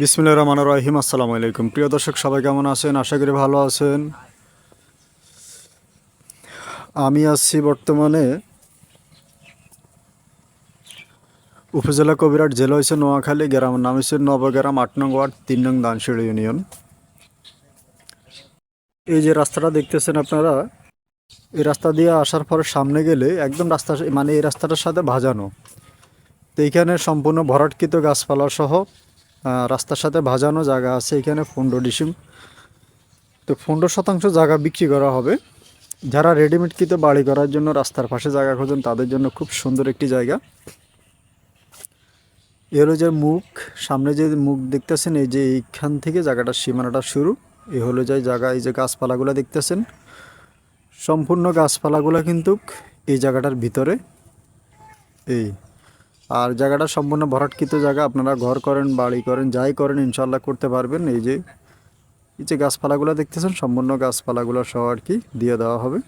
বিসমিল্লা রহমান রহিম, আসসালামু আলাইকুম। প্রিয় দর্শক, সবাই কেমন আছেন? আশা করি ভালো আছেন। আমি আছি বর্তমানে উপজেলা কবিরাট জেলা হয়েছে নোয়াখালী গ্রাম, নাম হয়েছে নবগ্রাম, আট নং ওয়ার্ড, তিন নং দানশিড়ি ইউনিয়ন। এই যে রাস্তাটা দেখতেছেন আপনারা, এই রাস্তা দিয়ে আসার পরে সামনে গেলে একদম রাস্তা মানে এই রাস্তাটার সাথে ভাজানো। তো এইখানে সম্পূর্ণ ভরাটকৃত গাছপালা সহ রাস্তার সাথে ভাজানো জায়গা আছে, এখানে পনেরো ডিসিম। তো পনেরো শতাংশ জায়গা বিক্রি করা হবে। যারা রেডিমেড কিতে বাড়ি করার জন্য রাস্তার পাশে জায়গা খোঁজেন, তাদের জন্য খুব সুন্দর একটি জায়গা। এর যে মুখ, সামনে যে মুখ দেখতেছেন, এই যে এইখান থেকে জায়গাটার সীমানাটা শুরু। এ হলো যে জায়গা, এই যে গাছপালাগুলো দেখতেছেন। সম্পূর্ণ গাছপালাগুলো কিন্তু এই জায়গাটার ভিতরে। এই আর জায়গাটা সম্পূর্ণ ভরাটকৃত জায়গা। আপনারা ঘর করেন, বাড়ি করেন, যাই করেন ইনশাল্লাহ করতে পারবেন। এই যে এই যে গাছপালাগুলো দেখতেছেন, সম্পূর্ণ গাছপালাগুলো সহ আর কি দিয়ে দেওয়া হবে।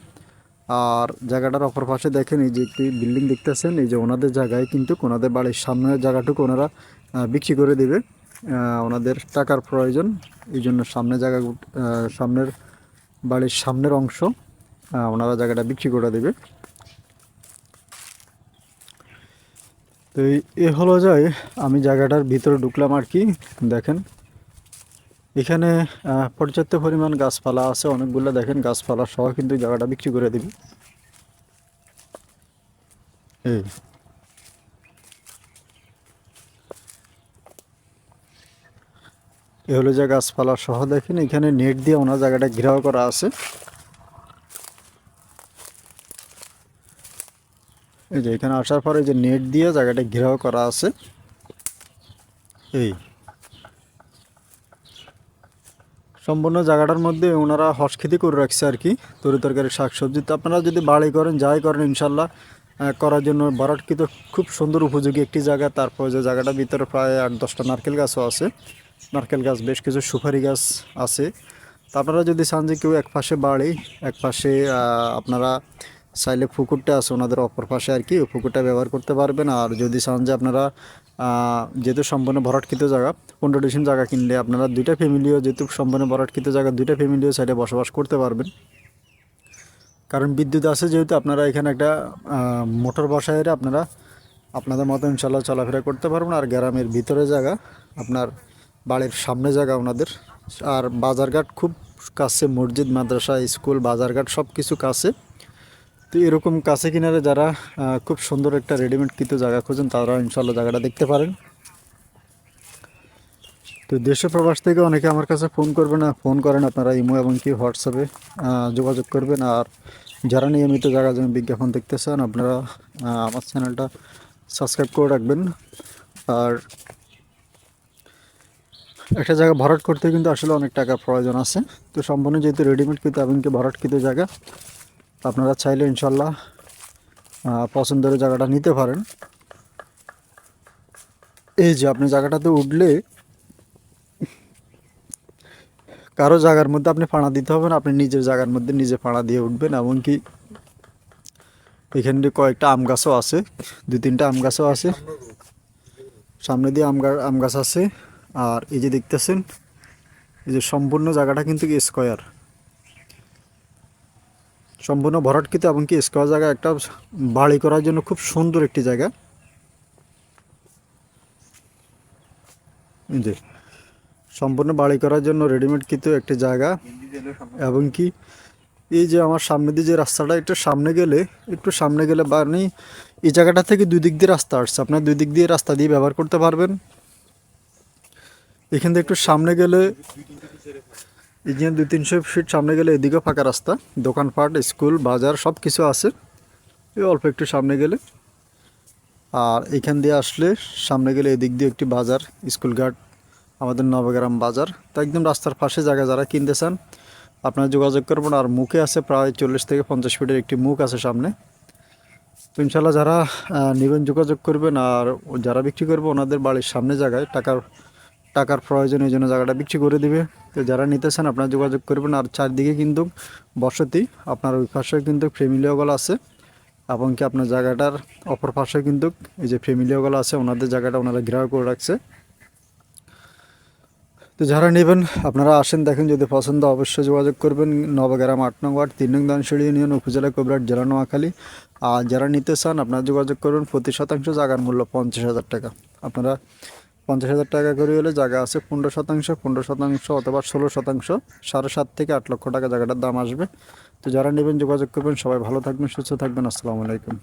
আর জায়গাটার অপর পাশে দেখেন, এই যে একটি বিল্ডিং দেখতেছেন, এই যে ওনাদের জায়গায় কিন্তু ওনাদের বাড়ির সামনের জায়গাটুকু ওনারা বিক্রি করে দিবে। ওনাদের টাকার প্রয়োজন, এই জন্য সামনে জায়গা সামনের বাড়ির সামনের অংশ ওনারা জায়গাটা বিক্রি করে দেবে। তো এই- এ হলো যায়, আমি জায়গাটার ভিতরে ঢুকলাম আর কি, দেখেন। এখানে পর্যাপ্ত পরিমাণ গাছপালা আছে, অনেকগুলো দেখেন গাছপালা সহ কিন্তু জায়গাটা বিক্রি করে দিবি। এ হলো যে গাছপালা সহ, দেখেন এখানে নেট দিয়ে ওনার জায়গাটা ঘেরাও করা আছে। এই যে এখানে আসার পরে যে নেট দিয়ে জায়গাটা ঘেরাও করা আছে। এই। সম্পূর্ণ জায়গাটার মধ্যে ওনারা হস হসখেতি করে রাখছে আর কি, তরি তরকারি, শাকসবজি। তো আপনারা যদি বাড়ি করেন, যাই করেন, ইনশাল্লাহ করার জন্য বারাটকৃত খুব সুন্দর উপযোগী একটি জায়গা। তারপর যে জায়গাটার ভিতরে প্রায় আট দশটা নারকেল গাছও আছে। নারকেল গাছ, বেশ কিছু সুপারি গাছ আছে। তা আপনারা যদি চান যে কেউ এক পাশে বাড়ি এক পাশে আপনারা চাইলে পুকুরটা আছে ওনাদের অপর পাশে আর কি পুকুরটা ব্যবহার করতে পারবেন। আর যদি চান যে আপনারা যেহেতু সম্পূর্ণ ভরাটকৃত জায়গা, পনেরো ডিসিম জায়গা কিনলে আপনারা দুইটা ফ্যামিলিও যেহেতু সম্পূর্ণ ভরাটকৃত জায়গা, দুইটা ফ্যামিলিও সাইডে বসবাস করতে পারবেন। কারণ বিদ্যুৎ আছে যেহেতু, আপনারা এখানে একটা মোটর বসায় আপনারা, আপনাদের মতো ইনশাল্লাহ চলাফেরা করতে পারবেন। আর গ্রামের ভিতরে জায়গা, আপনার বাড়ির সামনে জায়গা ওনাদের। আর বাজারঘাট খুব কাছে, মসজিদ, মাদ্রাসা, স্কুল, বাজারঘাট সব কিছু কাছে। তো এরকম কাছে কিনারে যারা খুব সুন্দর একটা রেডিমেড কিছু জায়গা খোঁজেন, তারা ইনশাল্লাহ জায়গাটা দেখতে পারেন। তো দেশে প্রবাস থেকে অনেকে আমার কাছে ফোন করবেন না ফোন করেন আপনারা ইমো এবং কি হোয়াটসঅ্যাপে যোগাযোগ করবেন। আর যারা নিয়মিত জায়গা জমি বিজ্ঞাপন দেখতে চান, আপনারা আমার চ্যানেলটা সাবস্ক্রাইব করে রাখবেন। আর একটা জায়গা ভরাট করতে কিন্তু আসলে অনেক টাকা প্রয়োজন আছে। তো সম্পূর্ণ যেহেতু রেডিমেড কিন্তু এমনকি ভরাটকৃত জায়গা আপনারা চাইলে ইনশাল্লাহ পছন্দের জায়গাটা নিতে পারেন। এই যে আপনি জায়গাটাতে উঠলে, কারও জায়গার মধ্যে আপনি ফাঁড়া দিতে হবে না, আপনি নিজের জায়গার মধ্যে নিজে ফাঁড়া দিয়ে উঠবেন। এমনকি এখানে কয়েকটা আম গাছও আছে, দুই তিনটা আম গাছও আছে। সামনে দিয়ে আম আম গাছ আছে। আর এই যে দেখতেছেন, এই যে সম্পূর্ণ জায়গাটা কিন্তু স্কোয়ার। সম্পূর্ণ ভরাটকৃত এমনকি স্কোয়ার জায়গা একটা বাড়ি করার জন্য খুব সুন্দর একটি জায়গা। জি সম্পূর্ণ বাড়ি করার জন্য রেডিমেড কিন্তু একটি জায়গা এবং কি এই যে আমার সামনে দিয়ে যে রাস্তাটা, একটু সামনে গেলে, একটু সামনে গেলে মানে এই জায়গাটা থেকে দুই দিক দিয়ে রাস্তা আসছে। আপনার দুই দিক দিয়ে রাস্তা দিয়ে ব্যবহার করতে পারবেন। এখান থেকে একটু সামনে গেলে যে দুই তিনশো ফিট সামনে গেলে এদিকেও ফাঁকা রাস্তা। দোকানপাট স্কুল, বাজার সব কিছু আছে। এই অল্প একটু সামনে গেলে। আর এখান দিয়ে আসলে সামনে গেলে এদিক দিয়ে একটি বাজার স্কুল ঘাট আমাদের নবগ্রাম বাজার। তো একদম রাস্তার পাশে জায়গা যারা কিনতে চান, আপনারা যোগাযোগ করবেন। আর মুখে আছে প্রায় চল্লিশ থেকে পঞ্চাশ ফিটের একটি মুখ আছে সামনে। তো ইনশাল্লাহ যারা নেবেন যোগাযোগ করবেন। আর যারা বিক্রি করবে ওনাদের বাড়ির সামনে জায়গায় টাকার টাকার প্রয়োজন এই জন্য জায়গাটা বিক্রি করে দিবে। তো যারা নিতে চান আপনারা যোগাযোগ করবেন, আর চারদিকে কিন্তু বসতি, আপনার ওই পাশে কিন্তু ফ্যামিলি আছে এবং কি আপনার জায়গাটার অপর পাশে কিন্তু এই যে ফ্যামিলি আছে, ওনাদের জায়গাটা ওনারা ঘেরাও করে রাখছে। তো যারা নেবেন, আপনারা আসেন, দেখেন যদি পছন্দ অবশ্যই যোগাযোগ করবেন। নবগ্রাম আট নং ওয়ার্ড, তিন নং দানশিড়ি ইউনিয়ন, উপজেলা কোবরাট, জেলা নোয়াখালী। আর যারা নিতে চান, আপনারা যোগাযোগ করবেন প্রতি শতাংশ জায়গার মূল্য পঞ্চাশ হাজার টাকা। আপনারা পঞ্চাশ হাজার টাকা করে হলে জায়গা আছে পনেরো শতাংশ পনেরো শতাংশ অথবা ষোলো শতাংশ, সাড়ে সাত থেকে আট লক্ষ টাকা জায়গাটার দাম আসবে। তো যারা নেবেন যোগাযোগ করবেন, সবাই ভালো থাকবেন, সুস্থ থাকবেন, আসসালামু আলাইকুম।